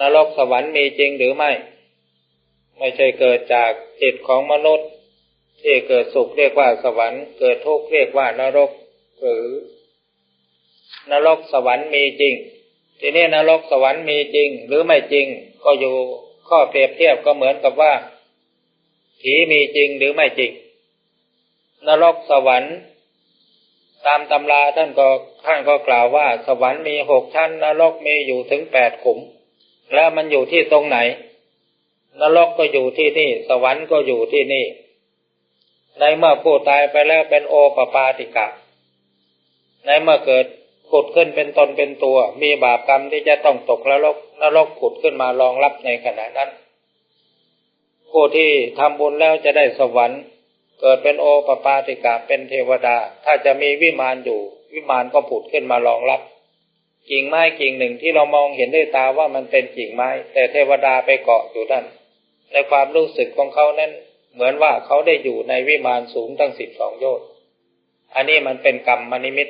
นรกสวรรค์มีจริงหรือไม่ ไม่ใช่เกิดจากจิตของมนุษย์ที่เกิดสุขเรียกว่าสวรรค์ เกิดทุกข์เรียกว่านรก หรือนรกสวรรค์มีจริง ทีนี้นรกสวรรค์มีจริง หรือไม่จริง ก็อยู่ข้อเปรียบเทียบก็เหมือนกับว่า ผีมีจริงหรือไม่จริง นรกสวรรค์ ตามตำราท่านก็ท่านก็กล่าวว่า สวรรค์มีหกชั้น นรกมีอยู่ถึงแปดขุม แล้วมันอยู่ที่ตรงไหน นรกก็อยู่ที่นี่ สวรรค์ก็อยู่ที่นี่ ในเมื่อผู้ตายไปแล้วเป็นโอปปาติกะ ในเมื่อเกิดขุดขึ้นเป็นตนเป็นตัว มีบาปกรรมที่จะต้องตกนรกนรกขุดขึ้นมารองรับในขณะนั้นผู้ที่ทำบุญแล้วจะได้สวรรค์ เกิดเป็นโอปปาติกะเป็นเทวดา ถ้าจะมีวิมานอยู่ วิมานก็ผุดขึ้นมารองรับ กิ่งไม้กิ่งหนึ่งที่เรามองเห็นด้วยตาว่ามันเป็นกิ่งไม้ แต่เทวดาไปเกาะอยู่ดันในความรู้สึกของเขานั้น เหมือนว่าเขาได้อยู่ในวิมานสูงตั้งสิบสองโยชน์อันนี้มันเป็นกรรมมนิมิต